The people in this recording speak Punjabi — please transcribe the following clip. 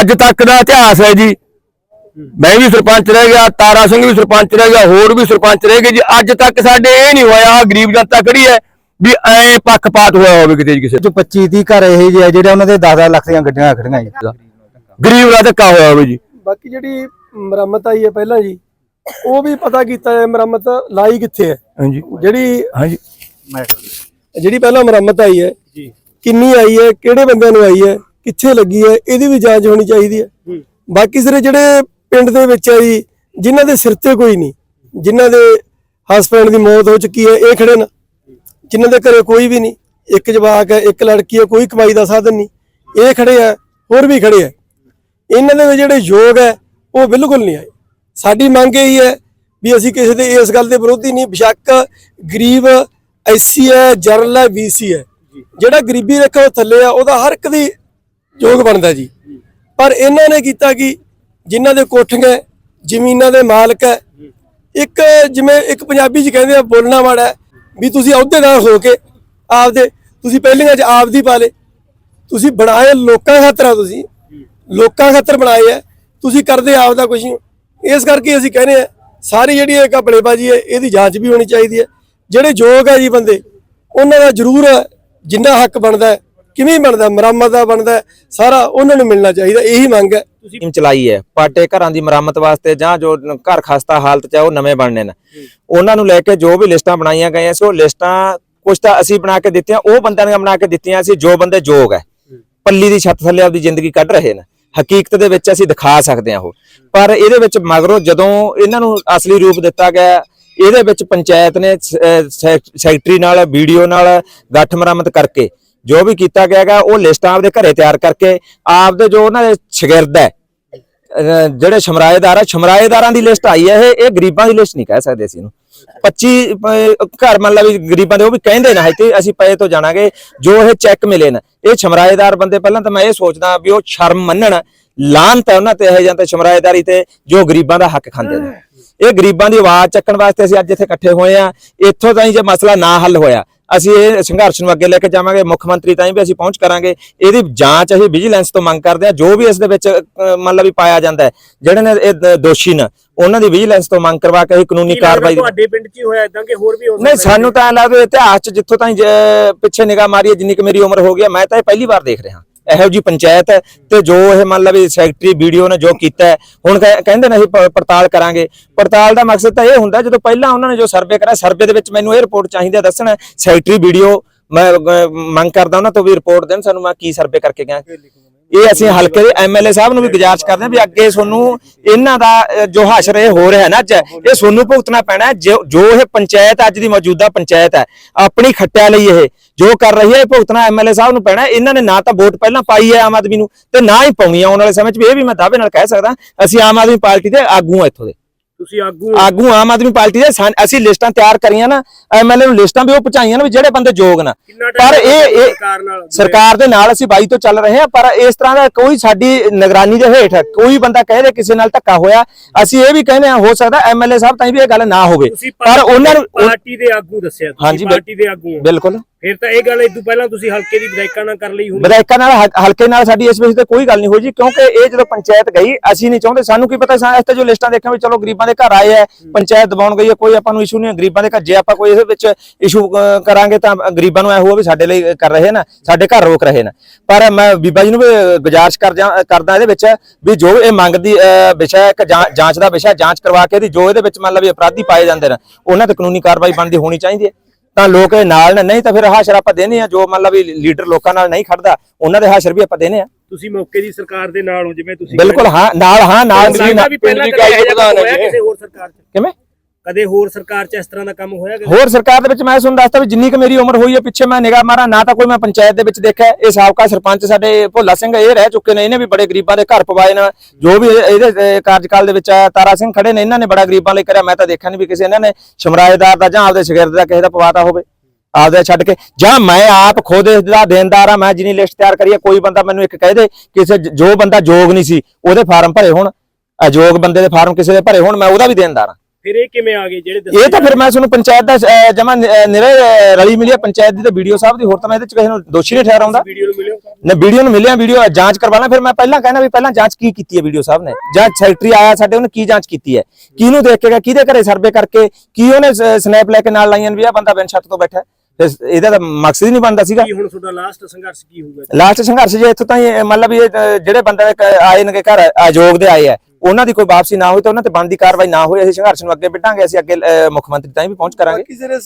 ਅੱਜ ਤੱਕ ਦਾ ਇਤਿਹਾਸ ਹੈ ਜੀ। ਮੈਂ ਵੀ ਸਰਪੰਚ ਰਹਿ ਗਿਆ ਤਾਰਾ ਸਿੰਘ ਵੀ ਸਰਪੰਚ ਰਹਿ ਗਿਆ ਹੋਰ ਵੀ ਸਰਪੰਚ ਰਹਿ ਗਏ ਜੀ। ਅੱਜ ਤੱਕ ਸਾਡੇ ਇਹ ਨਹੀਂ ਹੋਇਆ ਗਰੀਬ ਜਨਤਾ ਖੜੀ ਹੈ ਵੀ ਐ ਪੱਖਪਾਤ ਹੋਇਆ ਹੋਵੇ ਕਿਤੇ ਜੀ ਕਿਸੇ ਜੋ 25 30 ਘਰ ਇਹ ਜਿਹੇ ਆ ਜਿਹੜੇ ਉਹਨਾਂ ਦੇ 10 ਲੱਖ ਦੀਆਂ ਗੱਡੀਆਂ ਖੜੀਆਂ ਜੀ। ਗਰੀਬ ਦਾ ਧੱਕਾ ਹੋਇਆ ਹੋਵੇ ਜੀ। ਬਾਕੀ ਜਿਹੜੀ ਮੁਰੰਮਤ ਆਈ ਹੈ ਪਹਿਲਾਂ ਜੀ ਉਹ ਵੀ ਪਤਾ ਕੀਤਾ ਹੈ ਮੁਰੰਮਤ ਲਾਈ ਕਿੱਥੇ ਹੈ। ਹਾਂਜੀ। ਜਿਹੜੀ ਹਾਂਜੀ। ਜਿਹੜੀ ਪਹਿਲਾਂ ਮੁਰੰਮਤ ਆਈ ਹੈ ਜੀ। ਕਿੰਨੀ ਆਈ ਹੈ ਕਿਹੜੇ ਬੰਦਿਆਂ ਨੂੰ ਆਈ ਹੈ? ਕਿੱਥੇ ਲੱਗੀ ਹੈ ਇਹਦੀ ਵੀ ਜਾਂਚ ਹੋਣੀ ਚਾਹੀਦੀ ਹੈ। ਬਾਕੀ ਸਿਰੇ ਜਿਹੜੇ ਪਿੰਡ ਦੇ ਵਿੱਚ ਆ ਜੀ ਜਿਨ੍ਹਾਂ ਦੇ ਸਿਰ ਤੇ ਕੋਈ ਨਹੀਂ ਜਿਨ੍ਹਾਂ ਦੇ ਹਸਬੰਡ ਦੀ ਮੌਤ ਹੋ ਚੁੱਕੀ ਹੈ ਇਹ ਖੜੇ ਨੇ। ਜਿਨ੍ਹਾਂ ਦੇ ਘਰੇ ਕੋਈ ਵੀ ਨਹੀਂ ਇੱਕ ਜਵਾਕ ਹੈ ਇੱਕ ਲੜਕੀ ਹੈ ਕੋਈ ਕਮਾਈ ਦਾ ਸਾਧਨ ਨਹੀਂ ਇਹ ਖੜੇ ਆ ਹੋਰ ਵੀ ਖੜੇ ਆ। ਇਹਨਾਂ ਦੇ ਜਿਹੜੇ ਯੋਗ ਹੈ ਉਹ ਬਿਲਕੁਲ ਨਹੀਂ ਆਏ। ਸਾਡੀ ਮੰਗ ਇਹ ਹੈ ਵੀ ਅਸੀਂ ਕਿਸੇ ਦੇ ਇਸ ਗੱਲ ਦੇ ਵਿਰੋਧੀ ਨਹੀਂ ਬਿਸ਼ੱਕ ਗਰੀਬ ਐਸਸੀ ਹੈ ਜਰਨਲ ਹੈ ਬੀਸੀ ਹੈ। ਜਿਹੜਾ ਗਰੀਬੀ ਰੇਖਾ ਤੋਂ ਥੱਲੇ ਆ ਉਹਦਾ ਹਰ ਇੱਕ ਦੀ ਯੋਗ ਬਣਦਾ ਜੀ। ਪਰ ਇਹਨਾਂ ਨੇ ਕੀਤਾ ਕਿ? ਜਿਨ੍ਹਾਂ ਦੇ ਕੋਠੀਆਂ ਜ਼ਮੀਨਾਂ ਦੇ ਮਾਲਕ ਹੈ। ਇੱਕ ਜਿਵੇਂ ਇੱਕ ਪੰਜਾਬੀ ਚ ਕਹਿੰਦੇ ਆ ਬੋਲਣਾ ਮਾੜਾ ਵੀ ਤੁਸੀਂ ਅਹੁਦੇਦਾਰ ਹੋ ਕੇ ਆਪਦੇ ਤੁਸੀਂ ਪਹਿਲੀਆਂ ਚ ਆਪਦੀ ਪਾ ਲੇ ਤੁਸੀਂ ਬਣਾਏ ਲੋਕਾਂ ਖਾਤਰ ਆ ਤੁਸੀਂ। ਲੋਕਾਂ ਖਾਤਰ ਬਣਾਏ ਆ ਤੁਸੀਂ ਕਰਦੇ ਆਪ ਦਾ ਕੁਝ ਨਹੀਂ। ਇਸ ਕਰਕੇ ਅਸੀਂ ਕਹਿੰਦੇ ਆ ਸਾਰੀ ਜਿਹੜੀ ਇਹ ਘਪਲੇਬਾਜ਼ੀ ਹੈ ਇਹਦੀ ਜਾਂਚ ਵੀ ਹੋਣੀ ਚਾਹੀਦੀ ਹੈ। ਜਿਹੜੇ ਯੋਗ ਹੈ ਜੀ ਬੰਦੇ ਉਹਨਾਂ ਦਾ ਜ਼ਰੂਰ ਜਿੰਨਾ ਹੱਕ ਬਣਦਾ ਹੈ, ਕਿਵੇਂ ਬਣਦਾ ਮੁਰੰਮਤ ਦਾ ਬਣਦਾ ਸਾਰਾ ਉਹਨਾਂ ਨੂੰ ਮਿਲਣਾ ਚਾਹੀਦਾ ਇਹੀ ਮੰਗ ਹੈ। ਸਕੀਮ ਚਲਾਈ ਹੈ ਪਾਟੇ ਘਰਾਂ ਦੀ ਮੁਰੰਮਤ ਵਾਸਤੇ ਜਾਂ ਜੋ ਘਰ ਖਸਤਾ ਹਾਲਤ ਚ ਹੈ ਉਹ ਨਵੇਂ ਬਣਨੇ ਨੇ। ਉਹਨਾਂ ਨੂੰ ਲੈ ਕੇ ਜੋ ਵੀ ਲਿਸਟਾਂ ਬਣਾਈਆਂ ਗਈਆਂ ਸੀ ਉਹ ਲਿਸਟਾਂ ਕੁਝ ਤਾਂ ਅਸੀਂ ਬਣਾ ਕੇ ਦਿੱਤੀਆਂ ਉਹ ਬੰਦਿਆਂ ਨੇ ਬਣਾ ਕੇ ਦਿੱਤੀਆਂ ਸੀ ਜੋ ਬੰਦੇ ਯੋਗ ਹੈ। ਪੱਲੀ ਦੀ ਛੱਤ ਥੱਲੇ ਆਪਦੀ ਜ਼ਿੰਦਗੀ ਕੱਢ ਰਹੇ ਨੇ। ਹਕੀਕਤ ਦੇ ਵਿੱਚ ਅਸੀਂ ਦਿਖਾ ਸਕਦੇ ਹਾਂ ਉਹ। ਪਰ ਇਹਦੇ ਵਿੱਚ ਮਗਰੋਂ ਜਦੋਂ ਇਹਨਾਂ ਨੂੰ ਅਸਲੀ ਰੂਪ ਦਿੱਤਾ ਗਿਆ ਇਹਦੇ ਵਿੱਚ ਪੰਚਾਇਤ ਨੇ ਸੈਕਟਰੀ ਨਾਲ ਵੀਡੀਓ ਨਾਲ ਗੱਠ ਮੁਰੰਮਤ ਕਰਕੇ ਜੋ ਵੀ ਕੀਤਾ ਗਿਆ ਹੈਗਾ, ਉਹ ਲਿਸਟਾਂ ਆਪਦੇ ਘਰੇ ਤਿਆਰ ਕਰਕੇ ਆਪਦੇ ਜੋ ਉਹਨਾਂ ਦੇ ਸ਼ਗਿਰਦ ਹੈ ਜਿਹੜੇ ਸ਼ਮਰਾਏਦਾਰ ਆ, ਸ਼ਮਰਾਏਦਾਰਾਂ ਦੀ ਲਿਸਟ ਆਈ ਹੈ ਇਹ ਇਹ ਗਰੀਬਾਂ ਦੀ ਲਿਸਟ ਨਹੀਂ ਕਹਿ ਸਕਦੇ ਅਸੀਂ ਇਹਨੂੰ। 25 ਘਰ ਮੰਨ ਲਾ ਵੀ ਗਰੀਬਾਂ ਦੇ ਉਹ ਵੀ ਕਹਿੰਦੇ ਨਾ ਹੈ ਤੇ ਅਸੀਂ ਪਏ ਤੋਂ ਜਾਣਾਂਗੇ, ਜੋ ਇਹ ਚੈੱਕ ਮਿਲੇ ਨੇ, ਇਹ ਸ਼ਮਰਾਏਦਾਰ ਬੰਦੇ ਪਹਿਲਾਂ ਤਾਂ ਮੈਂ ਇਹ ਸੋਚਦਾ ਵੀ ਉਹ ਸ਼ਰਮ ਮੰਨਣ ਲਾਂਤ ਹੈ ਉਹਨਾਂ ਤੇ ਇਹ ਜਾਂ ਤੇ ਸ਼ਮਰਾਏਦਾਰੀ ਤੇ ਜੋ ਗਰੀਬਾਂ ਦਾ ਹੱਕ ਖਾਂਦੇ ਨੇ। ਇਹ ਗਰੀਬਾਂ ਦੀ ਆਵਾਜ਼ ਚੱਕਣ ਵਾਸਤੇ ਅਸੀਂ ਅੱਜ ਇੱਥੇ ਇਕੱਠੇ ਹੋਏ ਆ ਇੱਥੋਂ ਤਾਈਂ ਜੇ ਮਸਲਾ ਨਾ ਹੱਲ ਹੋਇਆ ਅਸੀਂ ਇਹ ਸੰਘਰਸ਼ ਨੂੰ ਅੱਗੇ ਲੈ ਕੇ ਜਾਵਾਂਗੇ ਮੁੱਖ ਮੰਤਰੀ ਤਾਈਂ ਵੀ ਅਸੀਂ ਪਹੁੰਚ ਕਰਾਂਗੇ। ਇਹਦੀ ਜਾਂਚ ਅਸੀਂ ਵਿਜੀਲੈਂਸ ਤੋਂ ਮੰਗ ਕਰਦੇ ਆ ਜੋ ਵੀ ਇਸ ਦੇ ਵਿੱਚ ਲਾ ਵੀ ਪਾਇਆ ਜਾਂਦਾ ਹੈ ਜਿਹੜੇ ਨੇ ਇਹ ਦੋਸ਼ੀ ਨੇ ਉਹਨਾਂ ਦੀ ਵਿਜੀਲੈਂਸ ਤੋਂ ਮੰਗ ਕਰਵਾ ਕੇ ਅਸੀਂ ਕਾਨੂੰਨੀ ਕਾਰਵਾਈ ਤੁਹਾਡੇ ਪਿੰਡ 'ਚ ਹੀ ਹੋਇਆ ਇਦਾਂ ਕਿ ਹੋਰ ਵੀ ਹੋ ਨਹੀਂ ਸਾਨੂੰ ਤਾਂ ਲੱਗਦਾ ਇਤਿਹਾਸ 'ਚ ਜਿੱਥੋਂ ਤਾਈਂ ਪਿੱਛੇ ਨਿਗਾਹ ਮਾਰੀਏ ਜਿੰਨੀ ਕਿ ਮੇਰੀ ਉਮਰ ਹੋ ਗਈ ਹੈ, ਮੈਂ ਤਾਂ ਇਹ ਪਹਿਲੀ ਵਾਰ ਦੇਖ ਰਿਹਾ। ਇਹੋ ਜੀ ਪੰਚਾਇਤ ਹੈ ਤੇ ਜੋ ਇਹ ਮੰਨ ਲਾ ਵੀ ਸੈਕਟਰੀ ਵੀਡੀਓ ਨੇ ਜੋ ਕੀਤਾ ਹੁਣ ਕਹਿ- ਕਹਿੰਦੇ ਨੇ ਅਸੀਂ ਪੜਤਾਲ ਕਰਾਂਗੇ। ਪੜਤਾਲ ਦਾ ਮਕਸਦ ਤਾਂ ਇਹ ਹੁੰਦਾ, ਜਦੋਂ ਪਹਿਲਾਂ ਉਹਨਾਂ ਨੇ ਜੋ ਸਰਵੇ ਕਰਿਆ ਸਰਵੇ ਦੇ ਵਿੱਚ ਮੈਨੂੰ ਇਹ ਰਿਪੋਰਟ ਚਾਹੀਦੀ ਹੈ ਦੱਸਣ ਸੈਕਟਰੀ ਵੀਡੀਓ, ਮੈਂ ਮੰਗ ਕਰਦਾ ਉਹਨਾਂ ਤੋਂ ਵੀ ਰਿਪੋਰਟ ਦੇਣ, ਸਾਨੂੰ ਮੈਂ ਕੀ ਸਰਵੇ ਕਰਕੇ ਗਿਆ। ਇਹ ਅਸੀਂ ਹਲਕੇ ਦੇ ਐਮਐਲਏ ਸਾਹਿਬ ਨੂੰ ਵੀ ਗੁਜ਼ਾਰਿਸ਼ ਕਰਦੇ ਹਾਂ ਵੀ ਅੱਗੇ ਤੁਹਾਨੂੰ ਇਹਨਾਂ ਦਾ ਜੋ ਹਾਸ਼ਰ ਇਹ ਹੋ ਰਿਹਾ ਨਾ ਅੱਜ, ਇਹ ਤੁਹਾਨੂੰ ਭੁਗਤਣਾ ਪੈਣਾ ਜੋ ਜੋ ਇਹ ਪੰਚਾਇਤ ਅੱਜ ਦੀ ਮੌਜੂਦਾ ਪੰਚਾਇਤ ਹੈ, ਆਪਣੀ ਖੱਟਿਆ ਲਈ ਇਹ, ਜੋ ਕਰ ਰਹੀ ਹੈ ਇਹ ਭੁਗਤਣਾ ਐਮਐਲਏ ਸਾਹਿਬ ਨੂੰ ਪੈਣਾ ਇਹਨਾਂ ਨੇ ਨਾ ਤਾਂ ਵੋਟ ਪਹਿਲਾਂ ਪਾਈ ਹੈ ਆਮ ਆਦਮੀ ਨੂੰ ਤੇ ਨਾ ਹੀ ਪਾਉਣੀ ਆ ਆਉਣ ਵਾਲੇ ਸਮੇਂ 'ਚ ਵੀ ਇਹ ਵੀ ਮੈਂ ਦਾਅਵੇ ਨਾਲ ਕਹਿ ਸਕਦਾ, ਅਸੀਂ ਆਮ ਆਦਮੀ ਪਾਰਟੀ ਦੇ ਆਗੂ ਆ ਇੱਥੋਂ ਦੇ। ਤੁਸੀਂ ਆਗੂ ਆਗੂ ਆਮ ਆਦਮੀ ਪਾਰਟੀ ਦੇ ਸਾਨ- ਅਸੀਂ ਲਿਸਟਾਂ ਤਿਆਰ ਕਰੀਆਂ ਨਾ ਐਮਐਲਏ ਨੂੰ ਲਿਸਟਾਂ ਵੀ ਉਹ ਪਹੁੰਚਾਈਆਂ ਨਾ ਵੀ ਜਿਹੜੇ ਬੰਦੇ ਯੋਗ ਨਾ। ਕਿੰਨਾ ਪਰ ਇਹ ਇਹ ਸਰਕਾਰ ਨਾਲ ਸਰਕਾਰ ਦੇ ਨਾਲ ਅਸੀਂ ਬਾਈ ਤੋਂ ਚੱਲ ਰਹੇ ਹਾਂ ਪਰ ਇਸ ਤਰ੍ਹਾਂ ਦਾ ਕੋਈ ਸਾਡੀ ਨਿਗਰਾਨੀ ਦੇ ਹੇਠ ਹੈ। ਕੋਈ ਬੰਦਾ ਕਹੇ ਦੇ ਕਿਸੇ ਨਾਲ ਧੱਕਾ ਹੋਇਆ ਅਸੀਂ ਇਹ ਵੀ ਕਹਿੰਦੇ ਹਾਂ ਹੋ ਸਕਦਾ ਐਮਐਲਏ ਸਾਹਿਬ ਤਾਂ ਵੀ ਇਹ ਗੱਲ ਨਾ ਹੋਵੇ। ਤੁਸੀਂ ਪਰ ਉਹਨਾਂ ਨੂੰ ਪਾਰਟੀ ਦੇ ਆਗੂ ਦੱਸਿਆ ਤੁਸੀਂ ਹਾਂਜੀ, ਬਿਲ- ਪਾਰਟੀ ਦੇ ਆਗੂ ਹੋ। ਬਿਲਕੁਲ। ਫਿਰ ਤਾਂ ਇਹ ਗੱਲ ਇਦੋਂ ਪਹਿਲਾਂ ਤੁਸੀਂ ਹਲਕੇ ਦੀ ਵਿਧਾਇਕਾਂ ਨਾਲ ਕਰ ਲਈ ਹੋਣੀ। ਵਿਧਾਇਕਾਂ ਨਾਲ ਹਲਕੇ ਨਾਲ ਸਾਡੀ ਇਸ ਵਿਸ਼ੇ ਤੇ ਕੋਈ ਗੱਲ ਨਹੀਂ ਹੋਈ ਜੀ ਕਿਉਂਕਿ ਇਹ ਜਦੋਂ ਪੰਚਾਇਤ ਗਈ ਅਸੀਂ ਨਹੀਂ ਚਾਹੁੰਦੇ ਸਾਨੂੰ ਕੀ ਪਤਾ ਸਾ ਇਸ ਤੇ ਜੋ ਲਿਸਟਾਂ ਦੇਖਾਂ ਵੀ ਚਲੋ ਗਰੀਬਾਂ ਦੇ ਘਰ ਆਏ ਹੈ। ਪੰਚਾਇਤ ਦਬਾਉਣ ਗਈ ਹੈ ਕੋਈ ਆਪਾਂ ਨੂੰ ਇਸ਼ੂ ਨਹੀਂ ਹੈ ਗਰੀਬਾਂ ਦੇ ਘਰ ਜੇ ਆਪਾਂ ਕੋਈ ਇਹਦੇ ਵਿੱਚ ਇਸ਼ੂ ਕਰਾਂਗੇ ਤਾਂ ਗਰੀਬਾਂ ਨੂੰ ਐ ਹੋਊ ਵੀ ਸਾਡੇ ਲਈ ਕਰ ਰਹੇ ਨੇ ਸਾਡੇ ਘਰ ਰੋਕ ਰਹੇ ਨੇ। ਪਰ ਮੈਂ ਬੀਬਾ ਜੀ ਨੂੰ ਵੀ ਗੁਜ਼ਾਰਿਸ਼ ਕਰ ਜਾ- ਕਰਦਾ ਇਹਦੇ ਵਿੱਚ ਵੀ ਜੋ ਇਹ ਮੰਗਦੀ ਅਹ, ਵਿਸ਼ਾ ਹੈ ਇੱਕ ਜਾਂ- ਜਾਂਚ ਦਾ ਵਿਸ਼ਾ ਜਾਂਚ ਕਰਵਾ ਕੇ ਇਹਦੀ ਜੋ ਇਹਦੇ ਵਿੱਚ ਮੰਨ ਲਾ ਵੀ ਅਪਰਾਧੀ ਪਾਏ ਜਾਂਦੇ ਨੇ ਉਹਨਾਂ ਤੇ ਕਾਨੂੰਨੀ ਕਾਰਵਾਈ ਬਣਦੀ ਹੋਣੀ ਚਾਹੀਦੀ ਹੈ। ਤਾਂ ਲੋਕ ਨਾਲ ਨੇ ਨਹੀਂ ਤਾਂ ਫਿਰ ਹਾਸ਼ਰ ਆਪਾਂ ਦੇਨੇ ਆ ਜੋ ਮੰਨ ਲਾ ਵੀ ਲੀਡਰ ਲੋਕਾਂ ਨਾਲ ਨਹੀਂ ਖੜਦਾ ਉਹਨਾਂ ਦੇ ਹਾਸ਼ਰ ਵੀ ਆਪਾਂ ਦੇਨੇ ਆ। ਤੁਸੀਂ ਮੌਕੇ ਦੀ ਸਰਕਾਰ ਦੇ ਨਾਲ ਹੋ ਜਿਵੇਂ ਤੁਸੀਂ ਬਿਲਕੁਲ ਹਾਂ ਨਾਲ ਹਾਂ ਨਾਲ ਪਹਿਲਾਂ ਹੋਇਆ ਹੈਗੇ। ਕਿਸੇ ਹੋਰ ਸਰਕਾਰ 'ਚ? ਕਿਵੇਂ? ਕਦੇ ਹੋਰ ਸਰਕਾਰ 'ਚ ਇਸ ਤਰ੍ਹਾਂ ਦਾ ਕੰਮ ਹੋਇਆ ਹੋਰ ਸਰਕਾਰ ਦੇ ਵਿੱਚ ਮੈਂ ਤੁਹਾਨੂੰ ਦੱਸਦਾ ਵੀ ਜਿੰਨੀ ਕੁ ਮੇਰੀ ਉਮਰ ਹੋਈ ਹੈ, ਪਿੱਛੇ ਮੈਂ ਨਿਗਾਹ ਮਾਰਾਂ, ਨਾ ਤਾਂ ਕੋਈ ਮੈਂ ਪੰਚਾਇਤ ਦੇ ਵਿੱਚ ਦੇਖਿਆ। ਇਹ ਸਾਬਕਾ ਸਰਪੰਚ ਸਾਡੇ ਭੋਲਾ ਸਿੰਘ ਇਹ ਰਹਿ ਚੁੱਕੇ ਨੇ, ਇਹਨੇ ਵੀ ਬੜੇ ਗਰੀਬਾਂ ਦੇ ਘਰ ਪਵਾਏ ਨੇ। ਜੋ ਵੀ ਇਹਦੇ ਕਾਰਜਕਾਲ ਦੇ ਵਿੱਚ ਤਾਰਾ ਸਿੰਘ ਖੜੇ ਨੇ, ਇਹਨਾਂ ਨੇ ਬੜਾ ਗਰੀਬਾਂ ਲਈ ਕਰਿਆ। ਮੈਂ ਤਾਂ ਦੇਖਿਆ ਨਹੀਂ ਵੀ ਕਿਸੇ ਇਹਨਾਂ ਨੇ ਸ਼ਮਰਾਏਦਾਰ ਦਾ ਜਾਂ ਆਪਦੇ ਸ਼ਾਗਿਰਦ ਦਾ ਕਿਸੇ ਦਾ ਪਵਾਤਾ ਹੋਵੇ, ਆਪਦੇ ਛੱਡ ਕੇ। ਜਾਂ ਮੈਂ ਆਪ ਖੁਦ ਇਸ ਦਾ ਦੇਣਦਾਰ ਆ, ਮੈਂ ਜਿੰਨੀ ਲਿਸਟ ਤਿਆਰ ਕਰੀ ਹੈ ਕੋਈ ਬੰਦਾ ਮੈਨੂੰ ਇੱਕ ਕਹਿ ਦੇ, ਕਿਸੇ ਜੋ ਬੰਦਾ ਯੋਗ ਨਹੀਂ ਸੀ, ਉਹਦੇ ਫਾਰਮ ਭਰੇ ਹੋਣ। ਅਯੋਗ ਬੰਦੇ ਦੇ ਫਾਰਮ ਕਿਸੇ ਦੇ ਭਰੇ ਹੋਣ, ਮੈਂ ਉਹਦਾ ਵੀ ਦੇਣਦਾਰ ਆ। ਫਿਰ ਇਹ ਕਿਵੇਂ ਆ ਗਏ? ਜਿਹੜੇ ਇਹ ਤਾਂ ਫਿਰ ਮੈਂ ਤੁਹਾਨੂੰ ਪੰਚਾਇਤ ਦਾ ਜਮਾ ਨਿਰੇ ਰਲੀ ਮਿਲੀ ਪੰਚਾਇਤ ਦੀ ਤਾਂ ਵੀਡੀਓ ਸਾਹਿਬ ਦੀ ਹੋਰ ਤਾਂ ਮੈਂ ਇਹਦੇ ਚ ਕਿਸੇ ਨੂੰ ਦੋਸ਼ੀ ਨਹੀਂ ਠਹਿਰਾਉਂਦਾ। ਵੀਡੀਓ ਨੂੰ ਮਿਲਿਓ। ਨਾ ਵੀਡੀਓ ਨੂੰ ਮਿਲਿਆ ਵੀਡੀਓ ਜਾਂਚ ਕਰਵਾਣਾ ਫਿਰ ਮੈਂ ਪਹਿਲਾਂ ਕਹਿਣਾ ਵੀ ਪਹਿਲਾਂ ਜਾਂਚ ਕੀ ਕੀਤੀ ਹੈ ਵੀਡੀਓ ਸਾਹਿਬ ਨੇ? ਜਾਂ ਸੈਕਟਰੀ ਆਇਆ ਸਾਡੇ ਉਹਨੇ ਕੀ ਜਾਂਚ ਕੀਤੀ ਹੈ? ਕਿਹਨੂੰ ਦੇਖ ਕੇ ਗਿਆ ਕਿਹਦੇ ਘਰੇ ਸਰਵੇ ਕਰਕੇ ਕੀ ਉਹਨੇ ਸਨੈਪ ਲੈ ਕੇ ਨਾਲ ਲਾਈਆਂ ਵੀ ਆ ਬੰਦਾ ਬਿਨ ਛੱਤ ਤੋਂ ਬੈਠਾ ਇਹਦਾ ਤਾਂ ਮਕਸਦ ਹੀ ਨਹੀਂ ਬਣਦਾ ਸੀਗਾ। ਕੀ ਹੁਣ ਤੁਹਾਡਾ ਲਾਸਟ ਸੰਘਰਸ਼ ਕੀ ਹੋਊਗਾ? ਲਾਸਟ ਸੰਘਰਸ਼ ਜੇ ਇੱਥੋਂ ਇਹ ਮਤਲਬ ਇਹ, ਜਿਹੜੇ ਬੰਦੇ ਆਏ ਨੇ ਘਰ ਅਯੋਗ ਦੇ ਆਏ ਆ ਉਹਨਾਂ ਦੀ ਕੋਈ ਵਾਪਸੀ ਨਾ ਹੋਈ ਤਾਂ ਉਹਨਾਂ ਤੇ ਬਣਦੀ ਕਾਰਵਾਈ ਨਾ ਹੋਈ, ਅਸੀਂ ਸੰਘਰਸ਼ ਨੂੰ ਅੱਗੇ ਵਧਾਂਗੇ ਅਸੀਂ ਅੱਗੇ ਮੁੱਖ ਮੰਤਰੀ ਤਾਈਂ ਵੀ ਪਹੁੰਚ ਕਰਾਂਗੇ।